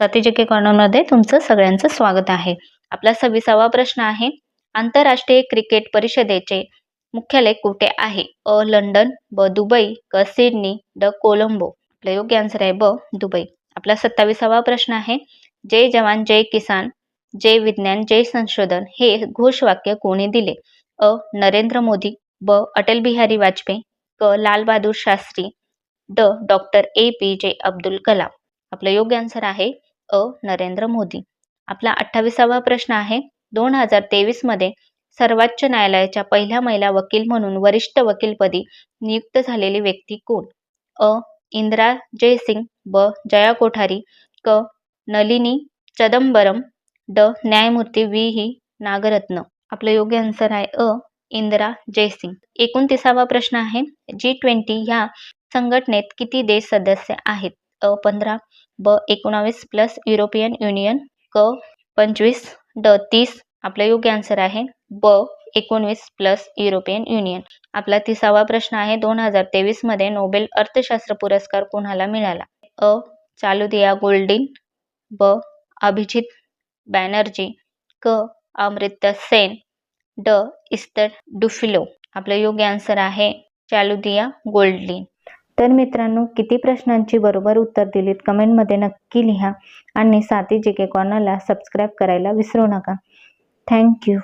स्वाती के कॉर्नरमध्ये तुमचं सगळ्यांचं स्वागत आहे. आपला सव्वीसावा प्रश्न आहे आंतरराष्ट्रीय क्रिकेट परिषदेचे मुख्यालय कुठे आहे? अ लंडन ब दुबई क सिडनी ड कोलंबो. आपलं योग्य आन्सर आहे ब दुबई. आपला सत्तावीसावा प्रश्न आहे जय जवान जय किसान जय विज्ञान जय संशोधन हे घोषवाक्य कोणी दिले? अ नरेंद्र मोदी ब अटल बिहारी वाजपेयी क लाल बहादूर शास्त्री ड डॉक्टर ए पी जे अब्दुल कलाम. आपलं योग्य आन्सर आहे अ. नरेंद्र मोदी. आपला अठ्ठावीसावा प्रश्न आहे. दोन हजार तेवीसमध्ये सर्वोच्च न्यायालयाच्या पहिल्या महिला वकील म्हणून वरिष्ठ वकीलपदी नियुक्त झालेली व्यक्ती कोण? अ. इंदिरा जयसिंग ब. जया कोठारी क. नलिनी चदंबरम ड. न्यायमूर्ती व्ही. ही नागरत्न. आपलं योग्य आन्सर आहे अ. इंदिरा जयसिंग. एकोणतीसावा प्रश्न आहे. जी ट्वेंटी ह्या संघटनेत किती देश सदस्य आहेत? अ पंधरा ब एकोणावीस प्लस युरोपियन युनियन क पंचवीस ड तीस आपलं योग्य आन्सर आहे. ब एकोणवीस प्लस युरोपियन युनियन. आपला तिसावा प्रश्न आहे दोन हजार तेवीसमध्ये नोबेल अर्थशास्त्र पुरस्कार कोणाला मिळाला? अ चालुदिया गोल्डिन ब अभिजित बॅनर्जी क अमृत्य सेन ड इस्तर डुफिलो. आपलं योग्य आन्सर आहे चालुदिया गोल्डलिन तर मित्रांनो किती प्रश्नांची बरोबर उत्तर दिलीत कमेंटमध्ये नक्की लिहा आणि साथी जे के कॉर्नरला सबस्क्राईब करायला विसरू नका. थँक्यू